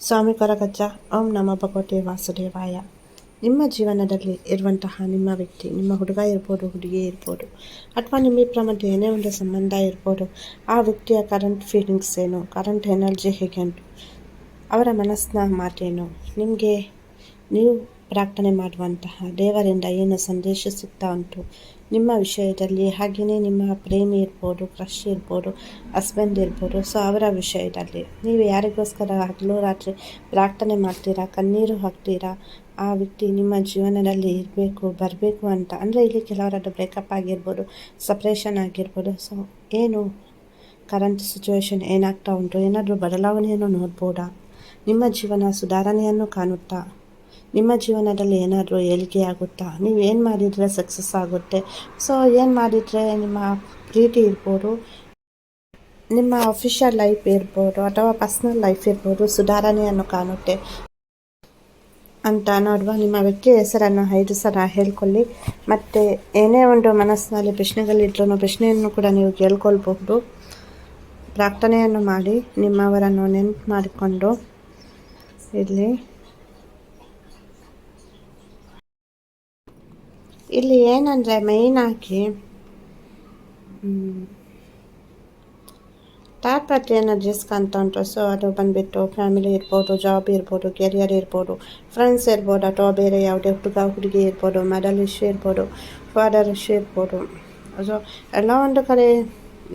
ಸ್ವಾಮಿ ಕೊರಗಜ್ಜ ಓಂ ನಮ ಭಗವತೆ ವಾಸುದೇವಾಯ. ನಿಮ್ಮ ಜೀವನದಲ್ಲಿ ಇರುವಂತಹ ನಿಮ್ಮ ವ್ಯಕ್ತಿ, ನಿಮ್ಮ ಹುಡುಗ ಇರ್ಬೋದು, ಹುಡುಗಿ ಇರ್ಬೋದು, ಅಥವಾ ನಿಮ್ಮಿಬ್ಬರ ಮಧ್ಯೆ ಏನೇ ಒಂದು ಸಂಬಂಧ ಇರ್ಬೋದು, ಆ ವ್ಯಕ್ತಿಯ ಕರೆಂಟ್ ಫೀಲಿಂಗ್ಸ್ ಏನು ಕರೆಂಟ್ ಎನರ್ಜಿ ಹೇಗೆ ಉಂಟು, ಅವರ ಮನಸ್ಸಿನ ಮಾತೇನು, ನಿಮಗೆ ನೀವು ಪ್ರಾರ್ಥನೆ ಮಾಡುವಂತಹ ದೇವರಿಂದ ಏನು ಸಂದೇಶ ಸಿಗ್ತಾ ಉಂಟು? ನಿಮ್ಮ ವಿಷಯದಲ್ಲಿ ಹಾಗೆಯೇ ನಿಮ್ಮ ಪ್ರೇಮಿ ಇರ್ಬೋದು ಕ್ರಶ್ ಇರ್ಬೋದು ಹಸ್ಬೆಂಡ್ ಇರ್ಬೋದು ಸೊ ಅವರ ವಿಷಯದಲ್ಲಿ. ನೀವು ಯಾರಿಗೋಸ್ಕರ ಹಗಲು ರಾತ್ರಿ ಪ್ರಾರ್ಥನೆ ಮಾಡ್ತೀರಾ? ಕಣ್ಣೀರು ಹಾಕ್ತೀರಾ? ಆ ವ್ಯಕ್ತಿ ನಿಮ್ಮ ಜೀವನದಲ್ಲಿ ಇರಬೇಕು, ಬರಬೇಕು ಅಂತ. ಅಂದರೆ ಇಲ್ಲಿ ಕೆಲವರದ್ದು ಬ್ರೇಕಪ್ ಆಗಿರ್ಬೋದು ಸಪ್ರೇಷನ್ ಆಗಿರ್ಬೋದು. ಸೊ ಏನು ಕರೆಂಟ್ ಸಿಚುವೇಶನ್ ಏನಾಗ್ತಾ ಉಂಟು? ಏನಾದರೂ ಬದಲಾವಣೆಯನ್ನು ನೋಡ್ಬೋದಾ? ನಿಮ್ಮ ಜೀವನ ಸುಧಾರಣೆಯನ್ನು ಕಾಣುತ್ತಾ? ನಿಮ್ಮ ಜೀವನದಲ್ಲಿ ಏನಾದರೂ ಏಳಿಗೆ ಆಗುತ್ತಾ? ನೀವು ಏನು ಮಾಡಿದರೆ ಸಕ್ಸಸ್ ಆಗುತ್ತೆ? ಸೊ ಏನು ಮಾಡಿದರೆ ನಿಮ್ಮ ಪ್ರೀತಿ ಇರ್ಬೋದು? ನಿಮ್ಮ ಅಫಿಷಿಯಲ್ ಲೈಫ್ ಇರ್ಬೋದು ಅಥವಾ ಪರ್ಸ್ನಲ್ ಲೈಫ್ ಇರ್ಬೋದು, ಸುಧಾರಣೆಯನ್ನು ಕಾಣುತ್ತೆ ಅಂತ ನೋಡುವ ನಿಮ್ಮ ವ್ಯಕ್ತಿಯ ಹೆಸರನ್ನು ಐದು ಸಲ ಹೇಳ್ಕೊಳ್ಳಿ. ಮತ್ತು ಏನೇ ಒಂದು ಮನಸ್ಸಿನಲ್ಲಿ ಪ್ರಶ್ನೆಗಳಿದ್ರೂ ಪ್ರಶ್ನೆಯನ್ನು ಕೂಡ ನೀವು ಕೇಳ್ಕೊಳ್ಬಹುದು. ಪ್ರಾರ್ಥನೆಯನ್ನು ಮಾಡಿ ನಿಮ್ಮವರನ್ನು ನೆನ್ಪು ಮಾಡಿಕೊಂಡು ಇಲ್ಲಿ ಇಲ್ಲಿ ಏನಂದರೆ ಮೇಯ್ನಾಗಿ ಎನರ್ಜೀಸ್ ಅಂತ ಉಂಟು. ಸೊ ಅದು ಬಂದುಬಿಟ್ಟು ಫ್ಯಾಮಿಲಿ ಇರ್ಬೋದು ಜಾಬ್ ಇರ್ಬೋದು ಕೆರಿಯರ್ ಇರ್ಬೋದು ಫ್ರೆಂಡ್ಸ್ ಇರ್ಬೋದು, ಅಥವಾ ಬೇರೆ ಯಾವುದೇ ಹುಡುಗ, ಹುಡುಗಿ ಇರ್ಬೋದು ಮೆಡಲ್ ಇಶ್ಯೂ ಇರ್ಬೋದು ಫಾದರ್ ಇಶ್ಯೂ ಇರ್ಬೋದು. ಸೊ ಎಲ್ಲ ಒಂದು ಕಡೆ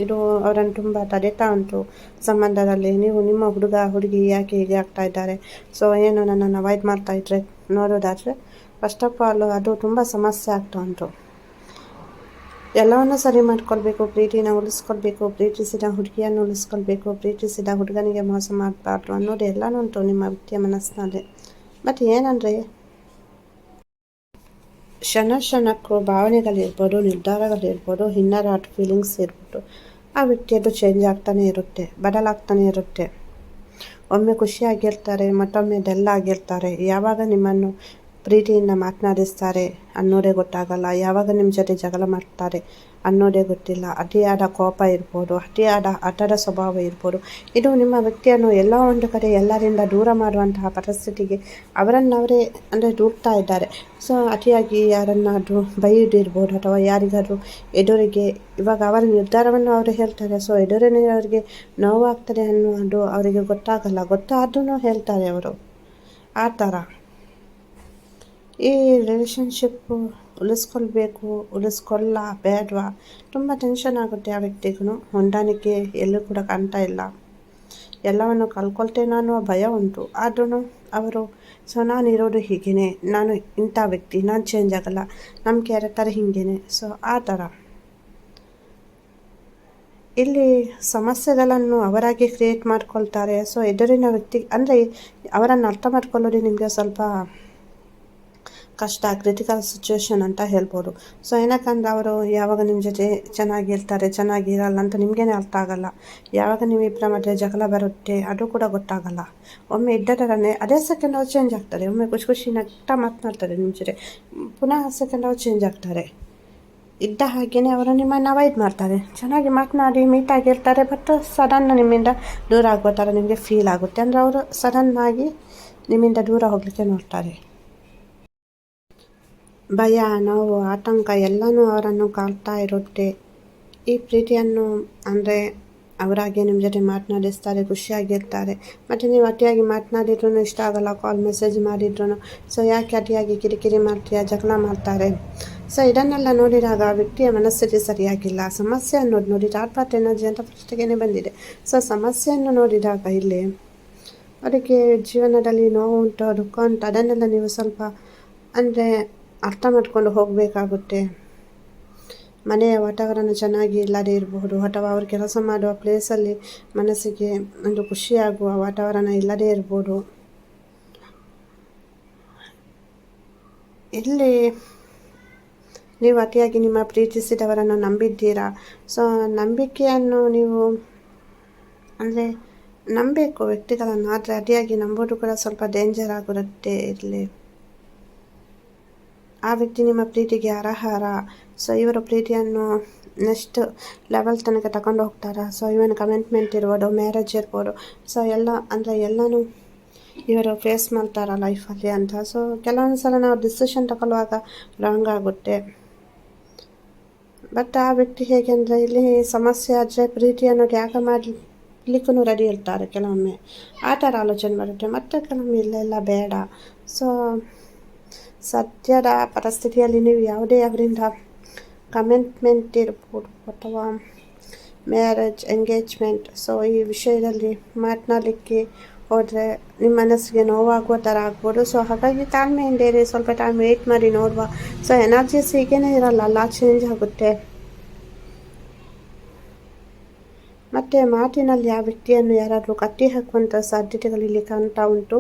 ಇದು ಅವರನ್ನು ತುಂಬ ತಡೆತಾ ಉಂಟು ಸಂಬಂಧದಲ್ಲಿ. ನೀವು ನಿಮ್ಮ ಹುಡುಗ, ಹುಡುಗಿ ಯಾಕೆ ಹೀಗೆ ಆಗ್ತಾ ಇದ್ದಾರೆ? ಸೊ ಏನು ನನ್ನನ್ನು ಅವಾಯ್ಡ್ ಮಾಡ್ತಾ ಇದ್ರೆ, ನೋಡೋದಾದರೆ ಫಸ್ಟ್ ಆಫ್ ಆಲ್ ಅದು ತುಂಬ ಸಮಸ್ಯೆ ಆಗ್ತಾ ಉಂಟು. ಎಲ್ಲವನ್ನು ಸರಿ ಮಾಡ್ಕೊಳ್ಬೇಕು, ಪ್ರೀತಿನ ಉಳಿಸ್ಕೊಳ್ಬೇಕು, ಪ್ರೀತಿಸಿದ ಹುಡುಗಿಯನ್ನು ಉಳಿಸ್ಕೊಳ್ಬೇಕು, ಪ್ರೀತಿಸಿದ ಹುಡುಗನಿಗೆ ಮೋಸ ಮಾಡಬಾರ್ದು ಅನ್ನೋದು ಎಲ್ಲನೂ ಉಂಟು ನಿಮ್ಮ ವ್ಯಕ್ತಿಯ ಮನಸ್ಸಿನಲ್ಲಿ. ಬಟ್ ಏನಂದರೆ, ಕ್ಷಣ ಕ್ಷಣಕ್ಕೂ ಭಾವನೆಗಳಿರ್ಬೋದು, ನಿರ್ಧಾರಗಳಿರ್ಬೋದು ಹಿನ್ನರ್ ಆರ್ಟ್ ಫೀಲಿಂಗ್ಸ್ ಇರ್ಬೋದು ಆ ವ್ಯಕ್ತಿಯದು ಚೇಂಜ್ ಆಗ್ತಾನೆ ಇರುತ್ತೆ, ಬದಲಾಗ್ತಾನೆ ಇರುತ್ತೆ. ಒಮ್ಮೆ ಖುಷಿಯಾಗಿರ್ತಾರೆ ಮತ್ತೊಮ್ಮೆ ಡೆಲ್ ಆಗಿರ್ತಾರೆ. ಯಾವಾಗ ನಿಮ್ಮನ್ನು ಪ್ರೀತಿಯಿಂದ ಮಾತನಾಡಿಸ್ತಾರೆ. ಅನ್ನೋದೇ ಗೊತ್ತಾಗಲ್ಲ. ಯಾವಾಗ ನಿಮ್ಮ ಜೊತೆ ಜಗಳ ಮಾಡ್ತಾರೆ ಅನ್ನೋದೇ ಗೊತ್ತಿಲ್ಲ. ಅತಿಯಾದ ಕೋಪ ಇರ್ಬೋದು ಅತಿಯಾದ ಹಠದ ಸ್ವಭಾವ ಇರ್ಬೋದು. ಇದು ನಿಮ್ಮ ವ್ಯಕ್ತಿಯನ್ನು ಎಲ್ಲ ಒಂದು ಕಡೆ ಎಲ್ಲರಿಂದ ದೂರ ಮಾಡುವಂತಹ ಪರಿಸ್ಥಿತಿಗೆ ಅವರನ್ನವರೇ ಅಂದರೆ ದೂಡ್ತಾ ಇದ್ದಾರೆ. ಸೊ ಅತಿಯಾಗಿ ಯಾರನ್ನಾದರೂ ಬೈದಿರ್ಬೋದು ಅಥವಾ ಯಾರಿಗಾದರೂ ಎದುರಿಗೆ ಇವಾಗ ಅವರ ನಿರ್ಧಾರವನ್ನು ಅವರು ಹೇಳ್ತಾರೆ. ಸೊ ಎದುರಿನವರಿಗೆ ನೋವಾಗ್ತದೆ ಅನ್ನೋದು ಅವರಿಗೆ ಗೊತ್ತಾಗಲ್ಲ. ಗೊತ್ತಾದ್ರೂ ಹೇಳ್ತಾರೆ ಅವರು. ಆ ಥರ. ಈ ರಿಲೇಷನ್ಶಿಪ್ಪು ಉಳಿಸ್ಕೊಳ್ಬೇಕು ಉಳಿಸ್ಕೊಳ್ಳ ಬೇಡ್ವಾ? ತುಂಬ ಟೆನ್ಷನ್ ಆಗುತ್ತೆ ಆ ವ್ಯಕ್ತಿಗೂ. ಹೊಂದಾಣಿಕೆ ಎಲ್ಲೂ ಕೂಡ ಕಾಣ್ತಾ ಇಲ್ಲ. ಎಲ್ಲವನ್ನು ಕಳ್ಕೊಳ್ತೇನೋ ಅನ್ನುವ ಭಯ ಉಂಟು. ಆದ್ರೂ ಅವರು, ಸೊ, ನಾನು ಇರೋದು ಹೀಗೇ ನಾನು ಇಂಥ ವ್ಯಕ್ತಿ. ನಾನು ಚೇಂಜ್ ಆಗಲ್ಲ. ನಮ್ಮ ಕ್ಯಾರೆಕ್ಟರ್ ಹೀಗೇನೆ. ಸೊ, ಆ ಥರ. ಇಲ್ಲಿ ಸಮಸ್ಯೆಗಳನ್ನು ಅವರಾಗಿ ಕ್ರಿಯೇಟ್ ಮಾಡ್ಕೊಳ್ತಾರೆ. ಸೊ, ಎದುರಿನ ವ್ಯಕ್ತಿ, ಅಂದರೆ, ಅವರನ್ನು ಅರ್ಥ ಮಾಡ್ಕೊಳ್ಳೋದು ನಿಮಗೆ ಸ್ವಲ್ಪ ಕಷ್ಟ ಕ್ರಿಟಿಕಲ್ ಸಿಚುವೇಶನ್ ಅಂತ ಹೇಳ್ಬೋದು. ಸೊ ಏನಕ್ಕಂದ್ರೆ ಅವರು ಯಾವಾಗ ನಿಮ್ಮ ಜೊತೆ ಚೆನ್ನಾಗಿರ್ತಾರೆ ಚೆನ್ನಾಗಿರಲ್ಲ ಅಂತ ನಿಮಗೇನೆ ಅರ್ಥ ಆಗಲ್ಲ. ಯಾವಾಗ ನೀವು ಇಬ್ಬರ ಮಧ್ಯೆ ಜಗಳ ಬರುತ್ತೆ, ಅದು ಕೂಡ ಗೊತ್ತಾಗಲ್ಲ. ಒಮ್ಮೆ ಇದ್ದ ಥರನೇ ಅದೇ ಸೆಕೆಂಡ್ ಅವ್ರು ಚೇಂಜ್ ಆಗ್ತಾರೆ ಒಮ್ಮೆ ಖುಷಿ ಖುಷಿ ನಗ್ತಾ ಮಾತನಾಡ್ತಾರೆ ನಿಮ್ಮ ಜೊತೆ. ಪುನಃ ಸೆಕೆಂಡ್ ಅವ್ರು ಚೇಂಜ್ ಆಗ್ತಾರೆ. ಇದ್ದ ಹಾಗೆಯೇ ಅವರು ನಿಮ್ಮನ್ನು ಅವಾಯ್ಡ್ ಮಾಡ್ತಾರೆ. ಚೆನ್ನಾಗಿ ಮಾತನಾಡಿ ಮೀಟ್ ಆಗಿರ್ತಾರೆ ಬಟ್ ಸಡನ್ ನಿಮ್ಮಿಂದ ದೂರ ಆಗೋ ಥರ ನಿಮಗೆ ಫೀಲ್ ಆಗುತ್ತೆ. ಅಂದರೆ ಅವರು ಸಡನ್ನಾಗಿ ನಿಮ್ಮಿಂದ ದೂರ ಹೋಗಲಿಕ್ಕೆ ನೋಡ್ತಾರೆ. ಭಯ, ನೋವು, ಆತಂಕ ಎಲ್ಲನೂ ಅವರನ್ನು ಕಾಡ್ತಾ ಇರುತ್ತೆ. ಈ ಪ್ರೀತಿಯನ್ನು ಅಂದರೆ ಅವರಾಗೆ ನಿಮ್ಮ ಜೊತೆ ಮಾತನಾಡಿಸ್ತಾರೆ, ಖುಷಿಯಾಗಿರ್ತಾರೆ. ಮತ್ತು ನೀವು ಅತಿಯಾಗಿ ಮಾತನಾಡಿದ್ರೂ ಇಷ್ಟ ಆಗಲ್ಲ ಕಾಲ್ ಮೆಸೇಜ್ ಮಾಡಿದ್ರು ಸೊ ಯಾಕೆ ಅತಿಯಾಗಿ ಕಿರಿಕಿರಿ ಮಾಡ್ತೀಯಾ, ಜಗಳ ಮಾಡ್ತಾರೆ? ಸೊ ಇದನ್ನೆಲ್ಲ ನೋಡಿದಾಗ ವ್ಯಕ್ತಿಯ ಮನಸ್ಥಿತಿ ಸರಿಯಾಗಿಲ್ಲ. ಸಮಸ್ಯೆ ಅನ್ನೋದು ನೋಡಿ ಆತ್ಮಹತ್ಯೆ ಎನರ್ಜಿ ಅಂತ ಫಸ್ಟಿಗೆ ಬಂದಿದೆ. ಸೊ ಸಮಸ್ಯೆಯನ್ನು ನೋಡಿದಾಗ ಇಲ್ಲಿ ಅದಕ್ಕೆ ಜೀವನದಲ್ಲಿ ನೋವು ಉಂಟು, ದುಃಖ ಉಂಟು, ಅದನ್ನೆಲ್ಲ ನೀವು ಸ್ವಲ್ಪ ಅಂದರೆ ಅರ್ಥ ಮಾಡಿಕೊಂಡು ಹೋಗಬೇಕಾಗುತ್ತೆ. ಮನೆಯ ವಾತಾವರಣ ಚೆನ್ನಾಗಿ ಇಲ್ಲದೇ ಇರಬಹುದು ಅಥವಾ ಅವರು ಕೆಲಸ ಮಾಡುವ ಪ್ಲೇಸಲ್ಲಿ ಮನಸ್ಸಿಗೆ ಒಂದು ಖುಷಿಯಾಗುವ ವಾತಾವರಣ ಇಲ್ಲದೇ ಇರ್ಬೋದು. ಇಲ್ಲಿ ನೀವು ಅತಿಯಾಗಿ ನಿಮ್ಮ ಪ್ರೀತಿಸಿದವರನ್ನು ನಂಬಿದ್ದೀರಾ? ಸೊ ನಂಬಿಕೆಯನ್ನು ನೀವು ಅಂದರೆ ನಂಬಬೇಕು ವ್ಯಕ್ತಿಗಳನ್ನು ಆದರೆ ಅತಿಯಾಗಿ ನಂಬೋದು ಕೂಡ ಸ್ವಲ್ಪ ಡೇಂಜರ್ ಆಗಿರುತ್ತೆ ಇಲ್ಲಿ. ಆ ವ್ಯಕ್ತಿ ನಿಮ್ಮ ಪ್ರೀತಿಗೆ ಅರ್ಹರ? ಸೊ ಇವರ ಪ್ರೀತಿಯನ್ನು ನೆಕ್ಸ್ಟ್ ಲೆವೆಲ್ ತನಕ ತಗೊಂಡು ಹೋಗ್ತಾರಾ? ಸೊ ಇವನ್ ಕಮಿಟ್ಮೆಂಟ್ ಇರ್ಬೋದು ಮ್ಯಾರೇಜ್ ಇರ್ಬೋದು. ಸೊ ಎಲ್ಲ, ಅಂದರೆ ಎಲ್ಲನೂ ಇವರು ಫೇಸ್ ಮಾಡ್ತಾರಾ ಲೈಫಲ್ಲಿ ಅಂತ. ಸೊ ಕೆಲವೊಂದು ಸಲ ನಾವು ಡಿಸಿಷನ್ ತಗೊಳ್ಳುವಾಗ ರಾಂಗ್ ಆಗುತ್ತೆ. ಬಟ್ ಆ ವ್ಯಕ್ತಿ ಹೇಗೆ ಅಂದರೆ, ಇಲ್ಲಿ ಸಮಸ್ಯೆ ಆದರೆ ಪ್ರೀತಿಯನ್ನು ತ್ಯಾಗ ಮಾಡಲಿಕ್ಕೂ ರೆಡಿ ಇರ್ತಾರೆ ಕೆಲವೊಮ್ಮೆ. ಆ ಥರ ಆಲೋಚನೆ ಬರುತ್ತೆ. ಮತ್ತೆ ಕೆಲವೊಮ್ಮೆ ಇಲ್ಲೆಲ್ಲ ಬೇಡ. ಸೊ ಸದ್ಯದ ಪರಿಸ್ಥಿತಿಯಲ್ಲಿ ನೀವು ಯಾವುದೇ ಅವರಿಂದ ಕಮಿಟ್ಮೆಂಟ್ ಇರ್ಬೋದು ಅಥವಾ ಮ್ಯಾರೇಜ್ ಎಂಗೇಜ್ಮೆಂಟ್ ಸೊ ಈ ವಿಷಯದಲ್ಲಿ ಮಾತನಾಡಲಿಕ್ಕೆ ಹೋದರೆ ನಿಮ್ಮ ಮನಸ್ಸಿಗೆ ನೋವಾಗುವ ಥರ ಆಗ್ಬೋದು. ಸೊ ಹಾಗಾಗಿ ತಾಳ್ಮೆಯಿಂದ ಇರಿ. ಸ್ವಲ್ಪ ಟೈಮ್ ವೆಯ್ಟ್ ಮಾಡಿ ನೋಡುವ. ಸೊ ಎನರ್ಜೀಸ್ ಹೀಗೇನೆ ಇರಲ್ಲ. ಅಲ್ಲ ಚೇಂಜ್ ಆಗುತ್ತೆ. ಮತ್ತು ಮಾತಿನಲ್ಲಿ ಆ ವ್ಯಕ್ತಿಯನ್ನು ಯಾರಾದರೂ ಕಟ್ಟಿ ಹಾಕುವಂಥ ಸಾಧ್ಯತೆಗಳು ಇಲ್ಲಿ ಕಾಣ್ತಾ ಉಂಟು.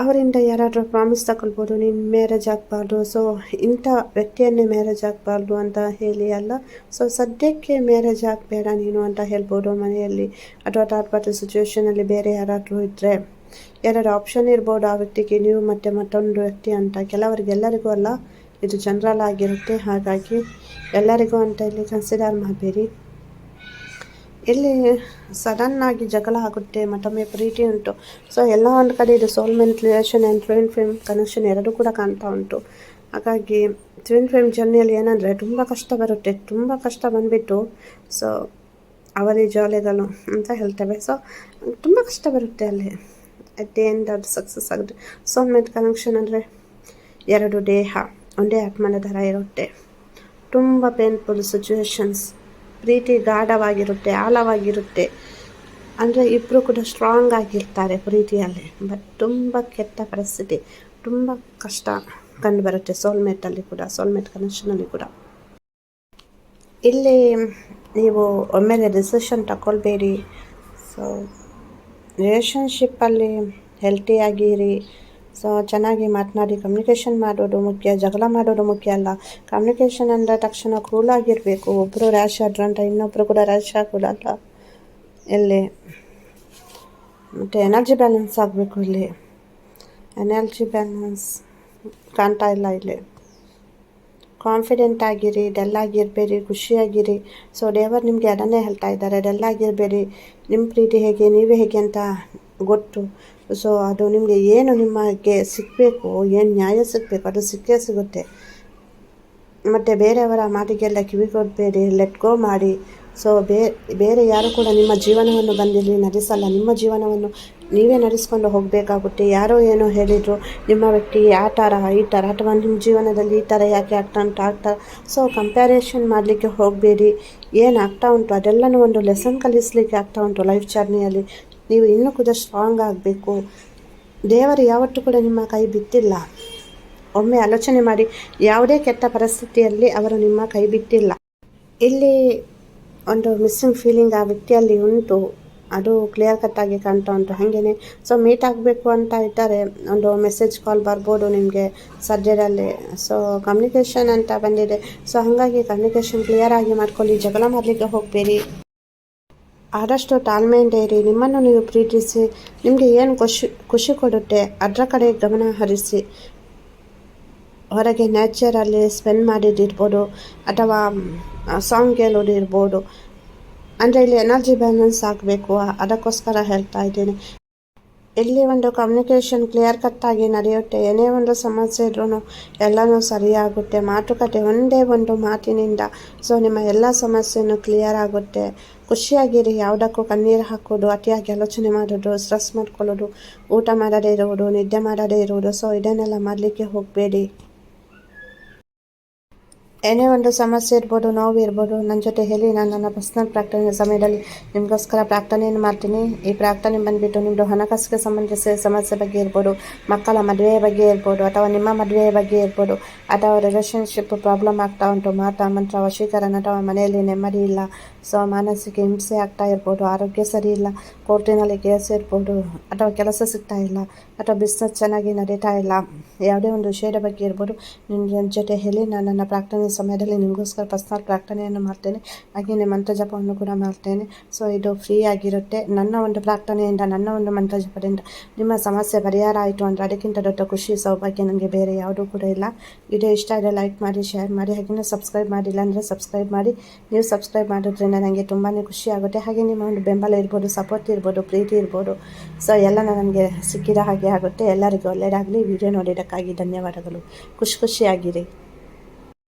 ಅವರಿಂದ ಯಾರಾದರೂ ಪ್ರಾಮಿಸ್ ತಗೊಳ್ಬೋದು ನೀನು ಮ್ಯಾರೇಜ್ ಆಗಬಾರ್ದು ಸೊ ಇಂಥ ವ್ಯಕ್ತಿಯನ್ನೇ ಮ್ಯಾರೇಜ್ ಆಗಬಾರ್ದು ಅಂತ ಹೇಳಿ ಅಲ್ಲ ಸೊ ಸದ್ಯಕ್ಕೆ ಮ್ಯಾರೇಜ್ ಆಗಬೇಡ ನೀನು ಅಂತ ಹೇಳ್ಬೋದು ಮನೆಯಲ್ಲಿ. ಅಥವಾ ಸಿಚುವೇಶನಲ್ಲಿ ಸಿಚುವೇಷನಲ್ಲಿ ಬೇರೆ ಯಾರಾದರೂ ಇದ್ದರೆ ಎರಡು ಆಪ್ಷನ್ ಇರ್ಬೋದು ಆ ವ್ಯಕ್ತಿಗೆ, ನೀವು ಮತ್ತು ಮತ್ತೊಂದು ವ್ಯಕ್ತಿ ಅಂತ. ಕೆಲವರಿಗೆ ಎಲ್ಲರಿಗೂ ಅಲ್ಲ, ಇದು ಜನರಲ್ ಆಗಿರುತ್ತೆ. ಹಾಗಾಗಿ ಎಲ್ಲರಿಗೂ ಅಂತ ಇಲ್ಲಿ ಕನ್ಸಿಡರ್ ಮಾಡಬೇಡಿ. ಇಲ್ಲಿ ಸಡನ್ನಾಗಿ ಜಗಳ ಆಗುತ್ತೆ, ಮತ್ತೊಮ್ಮೆ ಪ್ರೀತಿ ಉಂಟು. ಸೊ ಎಲ್ಲ ಒಂದು ಕಡೆ ಇದು soulmate relation and twin flame connection ಎರಡೂ ಕೂಡ ಕಾಣ್ತಾ ಉಂಟು. ಹಾಗಾಗಿ ಟ್ವಿನ್ ಫಿಲ್ಮ್ ಜರ್ನಿಯಲ್ಲಿ ಏನಂದರೆ ತುಂಬ ಕಷ್ಟ ಬರುತ್ತೆ, ತುಂಬ ಕಷ್ಟ ಬಂದುಬಿಟ್ಟು ಸೊ ಅವರೇ ಜಾಲಿಗಳು ಅಂತ ಹೇಳ್ತೇವೆ. ಸೊ ತುಂಬ ಕಷ್ಟ ಬರುತ್ತೆ ಅಲ್ಲಿ. ಅಟ್ ದಿ ಎಂಡ್ ಅದು ಸಕ್ಸಸ್ ಆಗುತ್ತೆ. ಸೋಲ್ಮೆಂಟ್ ಕನೆಕ್ಷನ್ ಅಂದರೆ ಎರಡು ದೇಹ, ಒಂದೇ ಆತ್ಮನ ಥರ ಇರುತ್ತೆ. ತುಂಬ ಪೇನ್ಫುಲ್ ಸಿಚುವೇಶನ್ಸ್ ಪ್ರೀತಿ ಗಾಢವಾಗಿರುತ್ತೆ, ಆಳವಾಗಿರುತ್ತೆ. ಅಂದರೆ ಇಬ್ಬರು ಕೂಡ ಸ್ಟ್ರಾಂಗ್ ಆಗಿರ್ತಾರೆ ಪ್ರೀತಿಯಲ್ಲಿ. ಬಟ್ ತುಂಬ ಕೆಟ್ಟ ಪರಿಸ್ಥಿತಿ, ತುಂಬ ಕಷ್ಟ ಕಂಡು ಬರುತ್ತೆ ಸೋಲ್ಮೇಟಲ್ಲಿ ಕೂಡ ಸೋಲ್ಮೇಟ್ ಕನೆಕ್ಷನಲ್ಲಿ ಕೂಡ. ಇಲ್ಲಿ ನೀವು ಒಮ್ಮೆಲೆ ಡಿಸಿಷನ್ ತಗೊಳ್ಬೇಡಿ ಸೊ ರಿಲೇಷನ್ಶಿಪ್ಪಲ್ಲಿ ಹೆಲ್ತಿಯಾಗಿರಿ ಸೊ ಚೆನ್ನಾಗಿ ಮಾತನಾಡಿ ಕಮ್ಯುನಿಕೇಷನ್ ಮಾಡೋದು ಮುಖ್ಯ, ಜಗಳ ಮಾಡೋದು ಮುಖ್ಯ ಅಲ್ಲ. ಕಮ್ಯುನಿಕೇಷನ್ ಅಂದರೆ ತಕ್ಷಣ ಕೂಲಾಗಿರಬೇಕು ಒಬ್ಬರು ರ್ಯಾಶ್ ಆದ್ರು ಅಂತ ಇನ್ನೊಬ್ಬರು ಕೂಡ ರ್ಯಾಶ್ ಆಗೋದಲ್ಲ ಇಲ್ಲಿ ಮತ್ತು ಎನರ್ಜಿ ಬ್ಯಾಲೆನ್ಸ್ ಆಗಬೇಕು ಇಲ್ಲಿ. ಎನರ್ಜಿ ಬ್ಯಾಲೆನ್ಸ್ ಕಾಣ್ತಾ ಇಲ್ಲ ಇಲ್ಲಿ. ಕಾನ್ಫಿಡೆಂಟ್ ಆಗಿರಿ ಡಲ್ಲಾಗಿರಬೇಡಿ ಖುಷಿಯಾಗಿರಿ. ಸೊ ದೇವರು ನಿಮಗೆ ಅದನ್ನೇ ಹೇಳ್ತಾ ಇದ್ದಾರೆ. ಡೆಲ್ ಆಗಿರಬೇಡಿ. ನಿಮ್ಮ ಪ್ರೀತಿ ಹೇಗೆ, ನೀವೇ ಹೇಗೆ ಅಂತ ಗೊತ್ತು. ಸೊ ಅದು ನಿಮಗೆ ಏನು ನಿಮಗೆ ಸಿಗಬೇಕು, ಏನು ನ್ಯಾಯ ಸಿಗಬೇಕು, ಅದು ಸಿಕ್ಕೇ ಸಿಗುತ್ತೆ. ಮತ್ತು ಬೇರೆಯವರ ಮಾತಿಗೆಲ್ಲ ಕಿವಿ ಕೊಡಬೇಡಿ ಲೆಟ್ ಗೋ ಮಾಡಿ ಸೊ ಬೇರೆ ಯಾರು ಕೂಡ ನಿಮ್ಮ ಜೀವನವನ್ನು ಬಂದಿಲ್ಲಿ ನಡೆಸಲ್ಲ. ನಿಮ್ಮ ಜೀವನವನ್ನು ನೀವೇ ನಡೆಸ್ಕೊಂಡು ಹೋಗಬೇಕಾಗುತ್ತೆ. ಯಾರೋ ಏನೋ ಹೇಳಿದರು, ನಿಮ್ಮ ವ್ಯಕ್ತಿ ಆ ಥರ ಈ ಥರ ಅಥವಾ ನಿಮ್ಮ ಜೀವನದಲ್ಲಿ ಈ ಥರ ಯಾಕೆ ಆಗ್ತಾ ಉಂಟು ಆಗ್ತಾ ಸೊ ಕಂಪ್ಯಾರೇಷನ್ ಮಾಡಲಿಕ್ಕೆ ಹೋಗಬೇಡಿ. ಏನು ಆಗ್ತಾ ಉಂಟು, ಅದೆಲ್ಲನೂ ಒಂದು ಲೆಸನ್ ಕಲಿಸಲಿಕ್ಕೆ ಆಗ್ತಾ ಉಂಟು ಲೈಫ್ ಜರ್ನಿಯಲ್ಲಿ ನೀವು ಇನ್ನೂ ಕೂಡ ಸ್ಟ್ರಾಂಗ್ ಆಗಬೇಕು. ದೇವರು ಯಾವತ್ತೂ ಕೂಡ ನಿಮ್ಮ ಕೈ ಬಿತ್ತಿಲ್ಲ ಒಮ್ಮೆ ಆಲೋಚನೆ ಮಾಡಿ, ಯಾವುದೇ ಕೆಟ್ಟ ಪರಿಸ್ಥಿತಿಯಲ್ಲಿ ಅವರು ನಿಮ್ಮ ಕೈ ಬಿಟ್ಟಿಲ್ಲ. ಇಲ್ಲಿ ಒಂದು ಮಿಸ್ಸಿಂಗ್ ಫೀಲಿಂಗ್ ಆ ವ್ಯಕ್ತಿಯಲ್ಲಿ ಉಂಟು. ಅದು ಕ್ಲಿಯರ್ ಕಟ್ಟಾಗಿ ಕಾಣ್ತಾ ಉಂಟು. ಹಾಗೆಯೇ ಸೊ ಮೀಟ್ ಆಗಬೇಕು ಅಂತ ಇದ್ದಾರೆ ಒಂದು ಮೆಸೇಜ್ ಕಾಲ್ ಬರ್ಬೋದು ನಿಮಗೆ ಸದ್ಯದಲ್ಲಿ ಸೊ ಕಮ್ಯುನಿಕೇಷನ್ ಅಂತ ಬಂದಿದೆ. ಸೊ ಹಾಗಾಗಿ ಕಮ್ಯುನಿಕೇಷನ್ ಕ್ಲಿಯರ್ ಆಗಿ ಮಾಡ್ಕೊಳ್ಳಿ. ಜಗಳ ಮಾಡಲಿಕ್ಕೆ ಹೋಗಬೇಡಿ. ಆದಷ್ಟು ತಾಳ್ಮೆಯಿಂದ ಇರಿ. ನಿಮ್ಮನ್ನು ನೀವು ಪ್ರೀತಿಸಿ, ನಿಮಗೆ ಏನು ಖುಷಿ ಖುಷಿ ಕೊಡುತ್ತೆ ಅದರ ಕಡೆ ಗಮನ ಹರಿಸಿ. ಹೊರಗೆ ನ್ಯಾಚರಲ್ಲಿ ಸ್ಪೆಂಡ್ ಮಾಡಿದ್ದಿರ್ಬೋದು ಅಥವಾ ಸಾಂಗ್ ಕೇಳೋದಿರ್ಬೋದು. ಅಂದರೆ ಇಲ್ಲಿ ಎನರ್ಜಿ ಬ್ಯಾಲೆನ್ಸ್ ಆಗಬೇಕು, ಅದಕ್ಕೋಸ್ಕರ ಹೇಳ್ತಾ ಇದ್ದೀನಿ. ಇಲ್ಲಿ ಒಂದು ಕಮ್ಯುನಿಕೇಷನ್ ಕ್ಲಿಯರ್ ಕಟ್ಟಾಗಿ ನಡೆಯುತ್ತೆ. ಏನೇ ಒಂದು ಸಮಸ್ಯೆ ಇದ್ರೂ ಎಲ್ಲನೂ ಸರಿಯಾಗುತ್ತೆ. ಮಾತುಕತೆ ಒಂದೇ ಒಂದು ಮಾತಿನಿಂದ ಸೊ ನಿಮ್ಮ ಎಲ್ಲ ಸಮಸ್ಯೆನೂ ಕ್ಲಿಯರ್ ಆಗುತ್ತೆ. ಖುಷಿಯಾಗಿರಿ. ಯಾವುದಕ್ಕೂ ಕಣ್ಣೀರು ಹಾಕೋದು, ಅತಿಯಾಗಿ ಆಲೋಚನೆ ಮಾಡೋದು ಸ್ಟ್ರೆಸ್ ಮಾಡ್ಕೊಳ್ಳೋದು, ಊಟ ಮಾಡದೇ ಇರುವುದು, ನಿದ್ದೆ ಮಾಡದೇ ಇರುವುದು. ಸೊ ಇದನ್ನೆಲ್ಲ ಮಾಡಲಿಕ್ಕೆ ಹೋಗಬೇಡಿ. ಏನೇ ಒಂದು ಸಮಸ್ಯೆ ಇರ್ಬೋದು, ನೋವು ಇರ್ಬೋದು ನನ್ನ ಜೊತೆ ಹೇಳಿ, ನಾನು ನನ್ನ ಪರ್ಸ್ನಲ್ ಪ್ರಾರ್ಥನೆ ಸಮಯದಲ್ಲಿ ನಿಮಗೋಸ್ಕರ ಪ್ರಾರ್ಥನೆಯನ್ನು ಮಾಡ್ತೀನಿ. ಈ ಪ್ರಾರ್ಥನೆ ಬಂದುಬಿಟ್ಟು ನಿಮ್ಮದು ಹಣಕಾಸಿಗೆ ಸಂಬಂಧಿಸಿದ ಸಮಸ್ಯೆ ಬಗ್ಗೆ ಇರ್ಬೋದು, ಮಕ್ಕಳ ಮದುವೆಯ ಬಗ್ಗೆ ಇರ್ಬೋದು, ಅಥವಾ ನಿಮ್ಮ ಮದುವೆಯ ಬಗ್ಗೆ ಇರ್ಬೋದು, ಅಥವಾ ರಿಲೇಷನ್ಶಿಪ್ ಪ್ರಾಬ್ಲಮ್ ಆಗ್ತಾ ಉಂಟು, ಮಾತಾ, ಮಂತ್ರ, ವಶೀಕರಣ, ಅಥವಾ ಮನೆಯಲ್ಲಿ ನೆಮ್ಮದಿ ಇಲ್ಲ ಸೊ ಮಾನಸಿಕ ಹಿಂಸೆ ಆಗ್ತಾ ಇರ್ಬೋದು, ಆರೋಗ್ಯ ಸರಿ ಇಲ್ಲ, ಕೋರ್ಟಿನಲ್ಲಿ ಕೇಸ್ ಇರ್ಬೋದು, ಅಥವಾ ಕೆಲಸ ಸಿಗ್ತಾ ಇಲ್ಲ, ಅಥವಾ ಬಿಸ್ನೆಸ್ ಚೆನ್ನಾಗಿ ನಡೀತಾ ಇಲ್ಲ, ಯಾವುದೇ ಒಂದು ವಿಷಯದ ಬಗ್ಗೆ ಇರ್ಬೋದು ನಿಮ್ಮ ಜೊತೆ ಹೇಳಿ ನಾನು ನನ್ನ ಪ್ರಾರ್ಥನೆ ಸಮಯದಲ್ಲಿ ನಿಮಗೋಸ್ಕರ ಪರ್ಸ್ನಲ್ ಪ್ರಾರ್ಥನೆಯನ್ನು ಮಾಡ್ತೇನೆ. ಮಂತ್ರ ಜಪವನ್ನು ಕೂಡ ಮಾಡ್ತೇನೆ. ಸೊ ಇದು ಫ್ರೀ ಆಗಿರುತ್ತೆ. ನನ್ನ ಒಂದು ಪ್ರಾರ್ಥನೆಯಿಂದ, ನನ್ನ ಒಂದು ಮಂತ್ರ ಜಪದಿಂದ ನಿಮ್ಮ ಸಮಸ್ಯೆ ಪರಿಹಾರ ಆಯಿತು ಅಂದರೆ ಅದಕ್ಕಿಂತ ದೊಡ್ಡ ಖುಷಿ, ಸೌಭಾಗ್ಯ ನನಗೆ ಬೇರೆ ಯಾವುದೂ ಕೂಡ ಇಲ್ಲ. ಇದು ಇಷ್ಟ ಇದೆ ಲೈಕ್ ಮಾಡಿ ಶೇರ್ ಮಾಡಿ, ಹಾಗೆಯೇ ಸಬ್ಸ್ಕ್ರೈಬ್ ಮಾಡಿಲ್ಲ ಅಂದರೆ ಸಬ್ಸ್ಕ್ರೈಬ್ ಮಾಡಿ. ನೀವು ಸಬ್ಸ್ಕ್ರೈಬ್ ಮಾಡಿದ್ರೆ ನನಗೆ ತುಂಬಾ ಖುಷಿ ಆಗುತ್ತೆ. ಹಾಗೆ ನಿಮ್ಮ ಒಂದು ಬೆಂಬಲ ಇರ್ಬೋದು ಸಪೋರ್ಟ್ ಇರ್ಬೋದು, ಪ್ರೀತಿ ಇರ್ಬೋದು. ಸೊ ಎಲ್ಲ ನನಗೆ ಸಿಕ್ಕಿದ ಹಾಗೆ ಆಗುತ್ತೆ. ಎಲ್ಲರಿಗೂ ಒಳ್ಳೆಯದಾಗಲಿ ವಿಡಿಯೋ ನೋಡಿದ್ದಕ್ಕಾಗಿ ಧನ್ಯವಾದಗಳು. ಖುಷಿ ಖುಷಿಯಾಗಿರಿ.